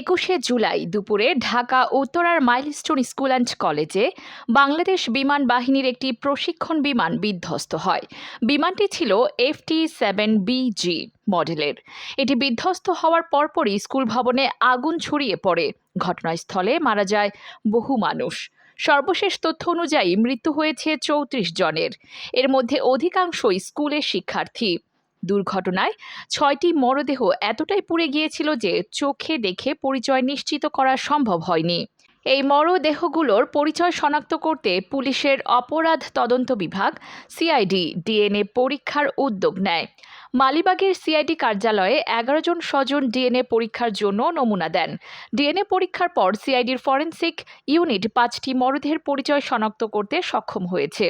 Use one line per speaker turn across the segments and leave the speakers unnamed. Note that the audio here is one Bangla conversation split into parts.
একুশে জুলাই দুপুরে ঢাকা উত্তরার মাইলস্টোন স্কুল অ্যান্ড কলেজে বাংলাদেশ বিমান বাহিনীর একটি প্রশিক্ষণ বিমান বিধ্বস্ত হয়। বিমানটি ছিল এফটি সেভেন বিজি মডেলের। এটি বিধ্বস্ত হওয়ার পরপরই স্কুল ভবনে আগুন ছড়িয়ে পড়ে। ঘটনাস্থলে মারা যায় বহু মানুষ। সর্বশেষ তথ্য অনুযায়ী মৃত্যু হয়েছে চৌত্রিশ জনের। এর মধ্যে অধিকাংশই স্কুলের শিক্ষার্থী। দুর্ঘটনায়। ছয়টি মরদেহ এতটাই পুড়ে গিয়েছিল যে চোখে দেখে পরিচয় নিশ্চিত করা সম্ভব হয়নি। এই মরদেহগুলোর পরিচয় শনাক্ত করতে পুলিশের অপরাধ তদন্ত বিভাগ, সিআইডি, ডিএনএ পরীক্ষার উদ্যোগ নেয়। মালিবাগের সিআইডি কার্যালয়ে এগারো জন স্বজন ডিএনএ পরীক্ষার জন্য নমুনা দেন। ডিএনএ পরীক্ষার পর সিআইডির ফরেনসিক ইউনিট পাঁচটি মরদেহের পরিচয় শনাক্ত করতে সক্ষম হয়েছে।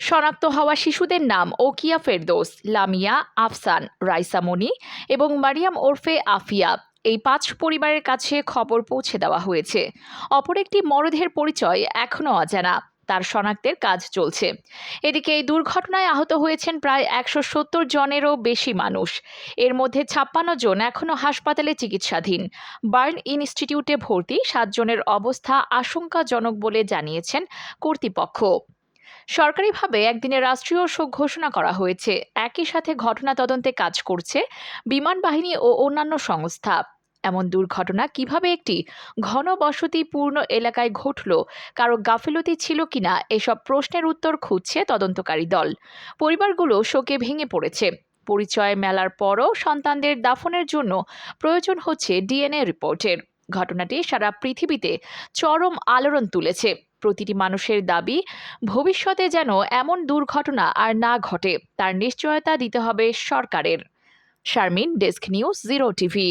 শনাক্ত হওয়া শিশুদের নাম ওকিয়া ফেরদোস, লামিয়া, আফসান রাইসামণি এবং মারিয়াম ওরফে আফিয়া। এই পাঁচ পরিবারের কাছে খবর পৌঁছে দেওয়া হয়েছে। অপর একটি মরদেহের পরিচয় এখনও অজানা। তার শনাক্তের কাজ চলছে। এদিকে এই দুর্ঘটনায় আহত হয়েছেন প্রায় একশো সত্তর জনেরও বেশি মানুষ। এর মধ্যে ছাপ্পান্ন জন এখনও হাসপাতালে চিকিৎসাধীন। বার্ন ইনস্টিটিউটে ভর্তি সাতজনের অবস্থা আশঙ্কাজনক বলে জানিয়েছেন কর্তৃপক্ষ। সরকারিভাবে একদিনের রাষ্ট্রীয় শোক ঘোষণা করা হয়েছে। একই সাথে ঘটনা তদন্তে কাজ করছে বিমান বাহিনী ও অন্যান্য সংস্থা। এমন দুর্ঘটনা কীভাবে একটি ঘনবসতিপূর্ণ এলাকায় ঘটল, কারও গাফিলতি ছিল কিনা, এসব প্রশ্নের উত্তর খুঁজছে তদন্তকারী দল। পরিবারগুলো শোকে ভেঙে পড়েছে। পরিচয় মেলার পরও সন্তানদের দাফনের জন্য প্রয়োজন হচ্ছে ডিএনএ রিপোর্টের। ঘটনাটি সারা পৃথিবীতে চরম আলোড়ন তুলেছে। প্রতিটি মানুষের দাবি, ভবিষ্যতে যেন এমন দুর্ঘটনা আর না ঘটে, তার নিশ্চয়তা দিতে হবে সরকারের। Sharmin, desk news, zero TV.